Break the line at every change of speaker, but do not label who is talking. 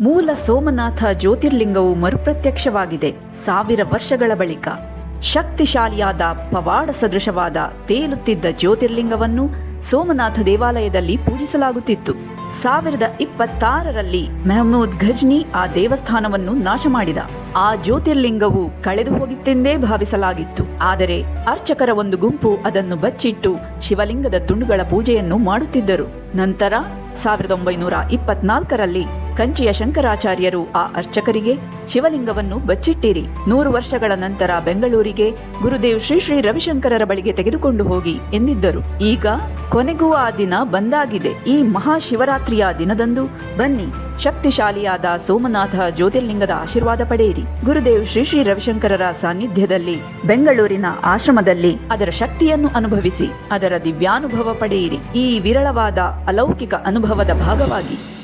ಮೂಲ ಸೋಮನಾಥ ಜ್ಯೋತಿರ್ಲಿಂಗವು ಮರುಪ್ರತ್ಯಕ್ಷವಾಗಿದೆ ಸಾವಿರ ವರ್ಷಗಳ ಬಳಿಕ. ಶಕ್ತಿಶಾಲಿಯಾದ ಪವಾಡ ಸದೃಶವಾದ ತೇಲುತ್ತಿದ್ದ ಜ್ಯೋತಿರ್ಲಿಂಗವನ್ನು ಸೋಮನಾಥ ದೇವಾಲಯದಲ್ಲಿ ಪೂಜಿಸಲಾಗುತ್ತಿತ್ತು. ಸಾವಿರದ ಇಪ್ಪತ್ತಾರರಲ್ಲಿ ಮೆಹಮೂದ್ ಘಜ್ನಿ ಆ ದೇವಸ್ಥಾನವನ್ನು ನಾಶ ಮಾಡಿದ. ಆ ಜ್ಯೋತಿರ್ಲಿಂಗವು ಕಳೆದು ಹೋಗಿತ್ತೆಂದೇ ಭಾವಿಸಲಾಗಿತ್ತು. ಆದರೆ ಅರ್ಚಕರ ಒಂದು ಗುಂಪು ಅದನ್ನು ಬಚ್ಚಿಟ್ಟು ಶಿವಲಿಂಗದ ತುಂಡುಗಳ ಪೂಜೆಯನ್ನು ಮಾಡುತ್ತಿದ್ದರು. ನಂತರ ಸಾವಿರದ ಒಂಬೈನೂರ ಇಪ್ಪತ್ನಾಲ್ಕರಲ್ಲಿ ಕಂಚಿಯ ಶಂಕರಾಚಾರ್ಯರು ಆ ಅರ್ಚಕರಿಗೆ ಶಿವಲಿಂಗವನ್ನು ಬಚ್ಚಿಟ್ಟಿರಿ. ನೂರು ವರ್ಷಗಳ ನಂತರ ಬೆಂಗಳೂರಿಗೆ ಗುರುದೇವ್ ಶ್ರೀ ಶ್ರೀ ರವಿಶಂಕರರ ಬಳಿಗೆ ತೆಗೆದುಕೊಂಡು ಹೋಗಿ ಎಂದಿದ್ದರು. ಈಗ ಕೊನೆಗೂ ಆ ದಿನ ಬಂದಾಗಿದೆ. ಈ ಮಹಾಶಿವರಾತ್ರಿಯ ದಿನದಂದು ಬನ್ನಿ. ಶಕ್ತಿಶಾಲಿಯಾದ ಸೋಮನಾಥ ಜ್ಯೋತಿರ್ಲಿಂಗದ ಆಶೀರ್ವಾದ ಪಡೆಯಿರಿ. ಗುರುದೇವ್ ಶ್ರೀ ಶ್ರೀ ರವಿಶಂಕರರ ಸಾನ್ನಿಧ್ಯದಲ್ಲಿ, ಬೆಂಗಳೂರಿನ ಆಶ್ರಮದಲ್ಲಿ ಅದರ ಶಕ್ತಿಯನ್ನು ಅನುಭವಿಸಿ, ಅದರ ದಿವ್ಯಾನುಭವ ಪಡೆಯಿರಿ. ಈ ವಿರಳವಾದ ಅಲೌಕಿಕ ಅನುಭವದ ಭಾಗವಾಗಿ